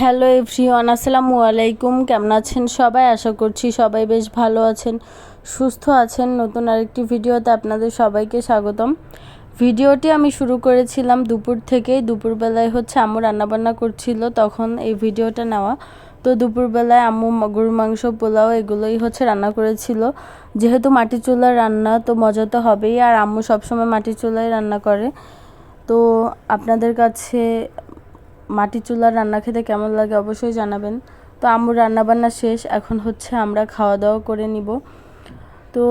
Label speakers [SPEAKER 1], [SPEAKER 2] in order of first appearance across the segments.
[SPEAKER 1] Hello everyone, আসসালামু আলাইকুম। কেমন আছেন সবাই? আশা করছি সবাই বেশ ভালো আছেন, সুস্থ আছেন। নতুন আরেকটি ভিডিওতে আপনাদের সবাইকে স্বাগতম। ভিডিওটি আমি শুরু করেছিলাম দুপুর থেকেই। দুপুরবেলায় হচ্ছে আম্মু রান্নাবান্না করছিল তখন এই ভিডিওটা নেওয়া। তো দুপুরবেলায় আম্মু গরুর মাংস, পোলাও এগুলোই হচ্ছে রান্না করেছিল। যেহেতু মাটি চুলার রান্না, তো মজা তো হবেই। আর আম্মু সবসময় মাটি চুলায় রান্না করে। তো আপনাদের কাছে মাটির চুলার রান্না খেতে কেমন লাগে অবশ্যই জানাবেন। তো আম্মুর রান্নাবান্না শেষ, এখন হচ্ছে আমরা খাওয়া দাওয়া করে নিব। তো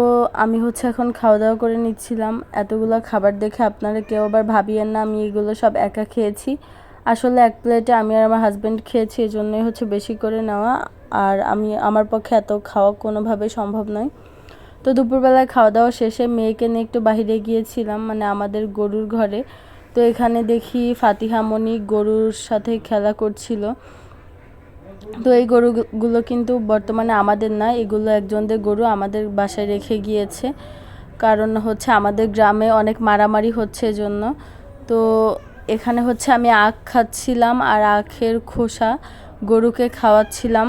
[SPEAKER 1] আমি হচ্ছে এখন খাওয়া দাওয়া করে নিচ্ছিলাম। এতগুলো খাবার দেখে আপনারা কেউ আবার ভাবিয়েন না, আমি এগুলো সব একা খেয়েছি। আসলে এক প্লেটে আমি আর আমার হাজব্যান্ড খেয়েছি এই জন্যই হচ্ছে বেশি করে নেওয়া। আর আমি, আমার পক্ষে এত খাওয়া কোনোভাবেই সম্ভব নয়। তো দুপুরবেলায় খাওয়া দাওয়া শেষে মেয়েকে নিয়ে একটু বাহিরে গিয়েছিলাম মানে আমাদের গরুর ঘরে। তো এখানে দেখি ফাতিহামণি গরুর সাথে খেলা করছিল। তো এই গরুগুলো কিন্তু বর্তমানে আমাদের না, এগুলো একজনদের গরু আমাদের বাসায় রেখে গিয়েছে। কারণ হচ্ছে আমাদের গ্রামে অনেক মারামারি হচ্ছে জন্য তো এখানে হচ্ছে আমি আখ খাচ্ছিলাম আর আখের খোসা গরুকে খাওয়াচ্ছিলাম।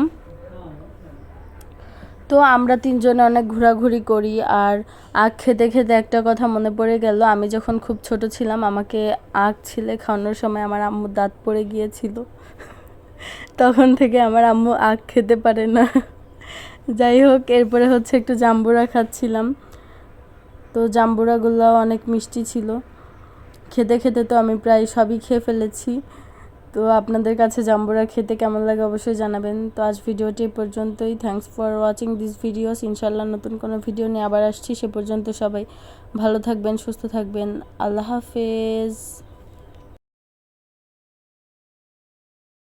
[SPEAKER 1] তো আমরা তিনজনে অনেক ঘোরাঘুরি করি আর আখ খেতে খেতে একটা কথা মনে পড়ে গেল। আমি যখন খুব ছোট ছিলাম, আমাকে আখ ছিলে খাওয়ানোর সময় আমার আম্মুর দাঁত পড়ে গিয়েছিল। তখন থেকে আমার আম্মু আখ খেতে পারে না। যাই হোক, এরপরে হচ্ছে একটু জাম্বুরা খাচ্ছিলাম। তো জাম্বুরাগুলো অনেক মিষ্টি ছিল। খেতে খেতে তো আমি প্রায় সবই খেয়ে ফেলেছি। তো আপনাদের কাছে জাম্বুরা খেতে কেমন লাগে অবশ্যই জানাবেন। তো আজ ভিডিওটি পর্যন্তই। Thanks for watching this videos ইনশাল্লাহ নতুন কোনো ভিডিও নিয়ে আবার আসছি। সে পর্যন্ত সবাই ভালো থাকবেন, সুস্থ থাকবেন। আল্লাহ হাফেজ।